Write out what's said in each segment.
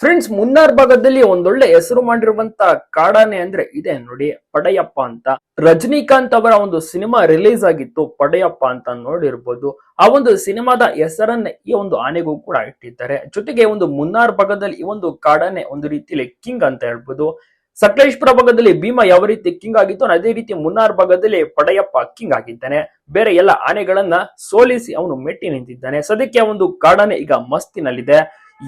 Friends, Munnar ಭಾಗದಲ್ಲಿ ಒಂದೊಳ್ಳೆ ಹೆಸರು ಮಾಡಿರುವಂತ ಕಾಡಾನೆ ಅಂದ್ರೆ ಇದೆ ನೋಡಿ, ಪಡೆಯಪ್ಪ ಅಂತ. ರಜನಿಕಾಂತ್ ಅವರ ಒಂದು ಸಿನಿಮಾ ರಿಲೀಸ್ ಆಗಿತ್ತು, ಪಡೆಯಪ್ಪ ಅಂತ ನೋಡಿರ್ಬೋದು. ಆ ಒಂದು ಸಿನಿಮಾದ ಹೆಸರನ್ನ ಈ ಒಂದು ಆನೆಗೂ ಕೂಡ ಇಟ್ಟಿದ್ದಾರೆ. ಜೊತೆಗೆ ಒಂದು ಮುನ್ನಾರ್ ಭಾಗದಲ್ಲಿ ಈ ಒಂದು ಕಾಡಾನೆ ಒಂದು ರೀತಿಯಲ್ಲಿ ಕಿಂಗ್ ಅಂತ ಹೇಳ್ಬೋದು. ಸಕಲೇಶ್ಪುರ ಭಾಗದಲ್ಲಿ ಭೀಮ ಯಾವ ರೀತಿ ಕಿಂಗ್ ಆಗಿತ್ತು ಅದೇ ರೀತಿ ಮುನ್ನಾರ್ ಭಾಗದಲ್ಲಿ ಪಡೆಯಪ್ಪ ಕಿಂಗ್ ಆಗಿದ್ದಾನೆ. ಬೇರೆ ಎಲ್ಲ ಆನೆಗಳನ್ನ ಸೋಲಿಸಿ ಅವನು ಮೆಟ್ಟಿ ನಿಂತಿದ್ದಾನೆ. ಸದ್ಯಕ್ಕೆ ಒಂದು ಕಾಡಾನೆ ಈಗ ಮಸ್ತಿನಲ್ಲಿದೆ.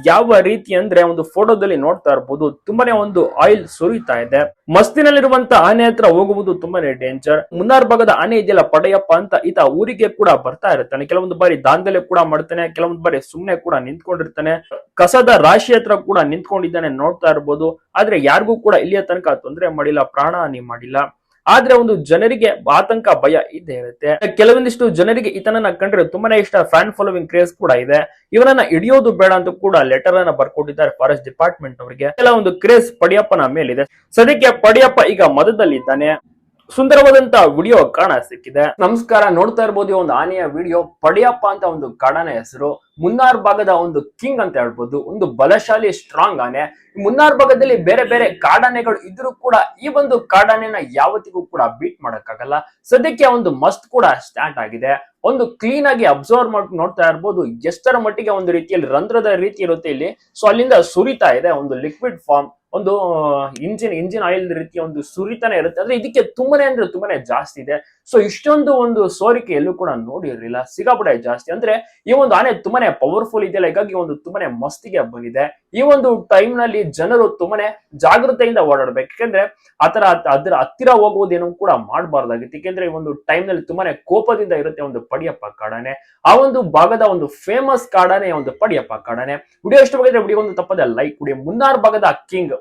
ಯಾವ ರೀತಿ ಅಂದ್ರೆ ಒಂದು ಫೋಟೋದಲ್ಲಿ ನೋಡ್ತಾ ಇರ್ಬೋದು, ತುಂಬಾನೇ ಒಂದು ಆಯಿಲ್ ಸುರಿತಾ ಇದೆ. ಮಸ್ತಿನಲ್ಲಿರುವಂತ ಆನೆ ಹತ್ರ ಹೋಗುವುದು ತುಂಬಾನೇ ಡೇಂಜರ್ ಮುನ್ನಾರ್ ಭಾಗದ ಆನೆ ಇದೆಯಲ್ಲ ಪಡೆಯಪ್ಪ ಅಂತ ಈತ ಊರಿಗೆ ಕೂಡ ಬರ್ತಾ ಇರ್ತಾನೆ. ಕೆಲವೊಂದು ಬಾರಿ ದಾಂಧಲೆ ಕೂಡ ಮಾಡ್ತಾನೆ, ಕೆಲವೊಂದು ಬಾರಿ ಸುಮ್ನೆ ಕೂಡ ನಿಂತ್ಕೊಂಡಿರ್ತಾನೆ. ಕಸದ ರಾಶಿ ಹತ್ರ ಕೂಡ ನಿಂತ್ಕೊಂಡಿದ್ದಾನೆ ನೋಡ್ತಾ ಇರ್ಬೋದು. ಆದ್ರೆ ಯಾರಿಗೂ ಕೂಡ ಇಲ್ಲಿಯ ತನಕ ತೊಂದರೆ ಮಾಡಿಲ್ಲ ಪ್ರಾಣ ಹಾನಿ ಮಾಡಿಲ್ಲ. ಆದ್ರೆ ಒಂದು ಜನರಿಗೆ ಆತಂಕ, ಭಯ ಇದ್ದೇ ಇರುತ್ತೆ. ಕೆಲವೊಂದಿಷ್ಟು ಜನರಿಗೆ ಈತನನ್ನ ಕಂಡ್ರೆ ತುಂಬಾನೇ ಇಷ್ಟ ಫ್ಯಾನ್ ಫಾಲೋವಿಂಗ್ ಕ್ರೇಜ್ ಕೂಡ ಇದೆ. ಇವನನ್ನ ಹಿಡಿಯೋದು ಬೇಡ ಅಂತ ಕೂಡ ಲೆಟರ್ ಅನ್ನ ಬರ್ಕೊಟ್ಟಿದ್ದಾರೆ ಫಾರೆಸ್ಟ್ ಡಿಪಾರ್ಟ್ಮೆಂಟ್ ಅವರಿಗೆ. ಕೆಲವೊಂದು ಕ್ರೇಜ್ ಪಡಿಯಪ್ಪನ ಮೇಲಿದೆ. ಸದ್ಯಕ್ಕೆ ಪಡಿಯಪ್ಪ ಈಗ ಮದದಲ್ಲಿದ್ದಾನೆ. ಸುಂದರವಾದಂತ ವಿಡಿಯೋ ಕಾಣ ಸಿಕ್ಕಿದೆ. ನಮಸ್ಕಾರ, ನೋಡ್ತಾ ಇರ್ಬೋದು ಒಂದು ಆನೆಯ ವಿಡಿಯೋ ಪಡಿಯಪ್ಪ ಅಂತ ಒಂದು ಕಾಡನ ಹೆಸರು. ಮುನ್ನಾರ್ ಭಾಗದ ಒಂದು ಕಿಂಗ್ ಅಂತ ಹೇಳ್ಬೋದು, ಒಂದು ಬಲಶಾಲಿ ಸ್ಟ್ರಾಂಗ್ ಆನೆ. ಮುನ್ನಾರ್ ಭಾಗದಲ್ಲಿ ಬೇರೆ ಬೇರೆ ಕಾಡಾನೆಗಳು ಇದ್ರೂ ಕೂಡ ಈ ಒಂದು ಕಾಡಾನೆನ ಯಾವತ್ತಿಗೂ ಕೂಡ ಬೀಟ್ ಮಾಡೋಕ್ಕಾಗಲ್ಲ. ಸದ್ಯಕ್ಕೆ ಒಂದು ಮಸ್ತ್ ಕೂಡ ಸ್ಟಾರ್ಟ್ ಆಗಿದೆ. ಒಂದು ಕ್ಲೀನ್ ಆಗಿ ಅಬ್ಸರ್ವ್ ಮಾಡಿ, ನೋಡ್ತಾ ಇರ್ಬೋದು. ಎಷ್ಟರ ಮಟ್ಟಿಗೆ ಒಂದು ರೀತಿಯಲ್ಲಿ ರಂಧ್ರದ ರೀತಿ ಇರುತ್ತೆ ಇಲ್ಲಿ. ಸೊ ಅಲ್ಲಿಂದ ಸುರಿತಾ ಇದೆ ಒಂದು ಲಿಕ್ವಿಡ್ ಫಾರ್ಮ್ ಒಂದು ಇಂಜಿನ್ ಇಂಜಿನ್ ಆಯಿಲ್ ರೀತಿಯ ಒಂದು ಸುರಿತಾನೆ ಇರುತ್ತೆ. ಅಂದ್ರೆ ಇದಕ್ಕೆ ತುಂಬಾನೇ ಅಂದ್ರೆ ತುಂಬಾನೇ ಜಾಸ್ತಿ ಇದೆ. ಸೊ ಇಷ್ಟೊಂದು ಒಂದು ಸೋರಿಕೆ ಎಲ್ಲೂ ಕೂಡ ನೋಡಿರಲಿಲ್ಲ. ಸಿಗಾಪಟ್ಟೆ ಜಾಸ್ತಿ. ಅಂದ್ರೆ ಈ ಒಂದು ಆನೆ ತುಂಬಾನೇ ಪವರ್ಫುಲ್ ಇದೆಯಲ್ಲ ಹೀಗಾಗಿ ಒಂದು ತುಂಬಾನೇ ಮಸ್ತಿಗೆ ಬಂದಿದೆ. ಈ ಒಂದು ಟೈಮ್ನಲ್ಲಿ ಜನರು ತುಂಬಾನೇ ಜಾಗೃತೆಯಿಂದ ಓಡಾಡ್ಬೇಕು. ಯಾಕಂದ್ರೆ ಆತರ ಅದರ ಹತ್ತಿರ ಹೋಗುವುದೇನು ಕೂಡ ಮಾಡಬಾರ್ದಾಗಿತ್ತು. ಯಾಕೆಂದ್ರೆ ಈ ಒಂದು ಟೈಮ್ನಲ್ಲಿ ತುಂಬಾನೇ ಕೋಪದಿಂದ ಇರುತ್ತೆ ಒಂದು ಪಡಿಯಪ್ಪ ಕಾಡಾನೆ. ಆ ಒಂದು ಭಾಗದ ಒಂದು ಫೇಮಸ್ ಕಾಡಾನೆ ಒಂದು ಪಡಿಯಪ್ಪ ಕಾಡಾನೆ. ವಿಡಿಯೋ ಎಷ್ಟು ಬಗ್ಗೆ ವಿಡಿಯೋ ಒಂದು ತಪ್ಪದೆ ಲೈಕ್ ಕೊಡಿ ಮುನ್ನಾರ್ ಭಾಗದ ಕಿಂಗ್